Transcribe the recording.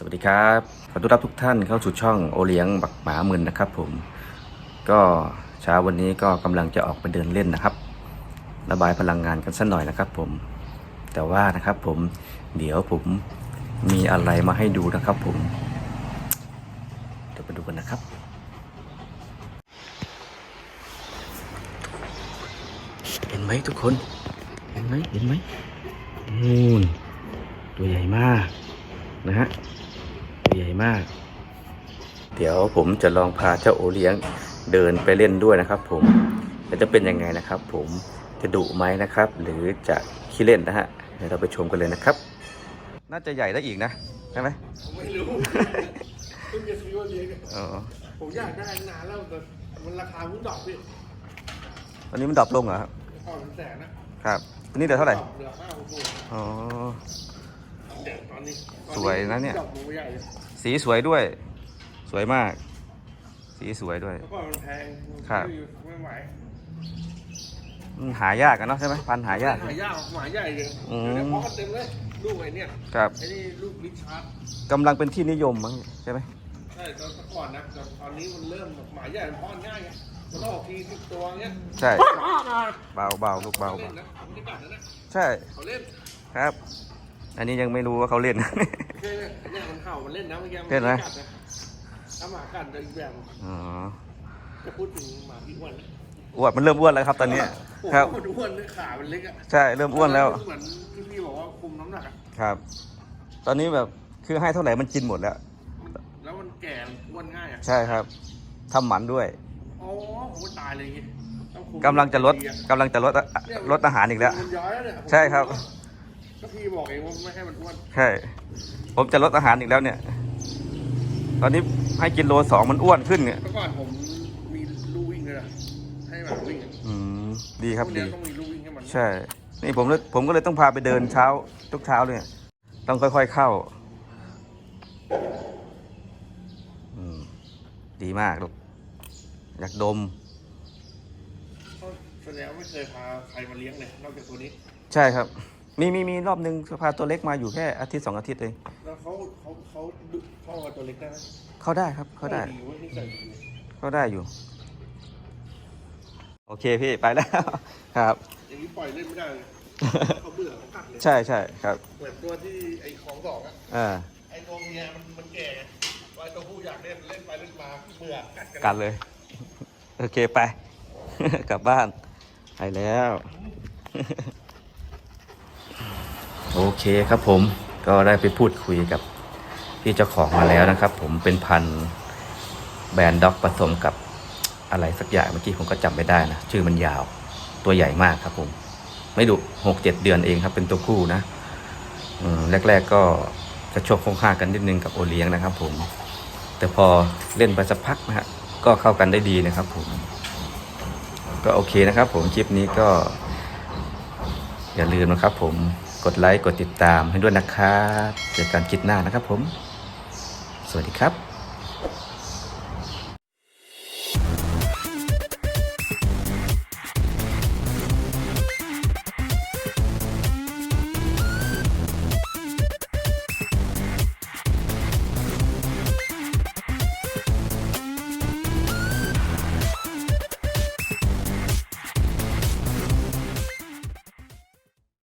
สวัสดีครับขอต้อนรับทุกท่านเข้าสู่ช่องโอเลี้ยงบักหมาหมื่นนะครับ ผม ก็เช้าวันนี้ก็กำลังจะออกไปเดินเล่นนะครับ ระบายพลังงานกันสักหน่อยนะครับ ผม แต่ว่านะครับ ผมเดี๋ยวผมมีอะไรมาให้ดูนะครับ ผมเดี๋ยวไปดูกันนะครับเห็นไหมทุกคน เห็นไหมเห็นไหมนู่นตัวใหญ่มากนะฮะ ใหญ่มาก เดี๋ยวผมจะลองพาเจ้าโอเลี้ยงเดินไปเล่นด้วยนะครับ ผมแล้วจะเป็นยังไงนะครับ ผมจะดุไหมนะครับ หรือจะขี้เล่นนะฮะเดี๋ยวเราไปชมกันเลยนะครับ น่าจะใหญ่ได้อีกนะใช่ไหมผมไม่รู้เพิ่งจะซื้อมาเลี้ยงเนี่ยอ๋อผมอยากได้นานแล้วแต่มันราคาเพิ่งดรอปพี่ตอนนี้มันดรอปลงเหรอครับก่อนเป็นแสนนะครับอันนี้เดี๋ยวเท่าไหร่ดอปเหลือห้าหกหมื่นอ๋อ สวยนะเนี่ยดรอปมือใหญ่เลยสีสวยด้วย สวยมาก สีสวยด้วยแล้วก็มันแพงครับไม่ไหวมันหายากกันเนาะใช่ไหมพันธุ์หายากหายากหมาใหญ่เลยอืมเดี๋ยวเพาะกันเต็มเลยลูกไอ้เนี่ยครับไอ้นี่ลูกลิชาร์ดกำลังเป็นที่นิยมมั้งใช่ไหมใช่ตอนก่อนนะแต่ตอนนี้มันเริ่มหมาใหญ่มันเพาะง่ายไงมันออกทีสิบตัวเงี้ยใช่เบาเบาลูกเบาเล่เบานนะไม่ได้กัดนะนะใช่เขาเล่นครับ อันนี้ยังไม่รู้ว่าเขาเล่นไม่ใช่เนี่ยเนี่ยมันเห่ามันเล่นนะเมื่อกี้มันเล่นไหม กัดนะถ้าหมากัดจะอีกแบบอ๋อจะพูดถึงหมาพี่อ้วนนะอ้วนมันเริ่มอ้วนแล้วครับ ตอนนี้โอ้โหครับ มันอ้วนเลยขามันเล็กอะใช่เริ่มอ้วนแล้วเหมือนที่พี่บอกว่าคุมน้ำหนักอะครับ ตอนนี้แบบคือให้เท่าไหร่มันกินหมดแล้ว แล้วมันแก่อ้วนง่ายอะใช่ครับทำหมันด้วยอ๋อผมว่าตายเลยอย่างงี้ต้องคุมกำลังจะลดดีอกำลังจะลดลดอาหารอีกแล้ว มันย้อยแล้วเนี่ยผมใช่ครับ ก็พี่บอกเองว่าไม่ให้มันอ้วนใช่ ผมจะลดอาหารอีกแล้วเนี่ย ตอนนี้ให้กินโลสองมันอ้วนขึ้นเนี่ย เมื่อก่อนผมมีลู่วิ่งเลยนะให้หมาวิ่งอะอืม ดีครับพวกเนี้ดี ยต้องมีลู่วิ่งให้มัน ใช่ นี่ผมเลยผมก็เลยต้องพาไปเดินเช้า ทุกเช้าเลยต้องค่อยๆเข้า อืม ดีมากลูก อยากดมเขาแสดงว่าไม่เคยพาใครมาเลี้ยงเลยนอกจากตัวนี้ ใช่ครับ มีมีมีรอบนึงพาตัวเล็กมาอยู่แค่อาทิตย์สองอาทิตย์เองแล้วเขาเขาเขาดุเข้ากับตัวเล็กได้ไหมเข้าได้ครับเข้าได้เว้ยนี่ใส่ดีเข้าได้อยู่ โอเคพี่ไปแล้ว ครับ อย่างนี้ปล่อยเล่นไม่ได้เลยเขาเบื่อเขากัดเลยใช่ใช่ครับเหมือนตัวที่ไอ้ของสองอะอ่าไอ้ตัวเมียมันมันแก่ไงไอ้ตัวผู้อยากเล่นเล่นไปเล่นมาเบื่อกัดกันกันเลย โอเคไป กลับบ้านไปแล้ว โอเคครับผมก็ได้ไปพูดคุยกับพี่เจ้าของมาแล้วนะครับ ผมเป็นพันธุ์แบรนด์ด็อกผสมกับอะไรสักอย่างเมื่อกี้ผมก็จำไม่ได้นะ ชื่อมันยาวตัวใหญ่มากครับผม ไม่ดุหกเจ็ดเดือนเองครับ เป็นตัวคู่นะอืแรก ๆ ก็จะชกคงค่ากันนิดนึงกับโอเลี้ยงนะครับ ผม แต่พอเล่นไปสักพักนะฮะก็เข้ากันได้ดีนะครับ ผม ก็โอเคนะครับ ผมคลิปนี้ก็ อย่าลืมนะครับ ผม กดไลค์ กดติดตามให้ด้วยนะครับ เจอกันคลิปหน้านะครับผม สวัสดีครับ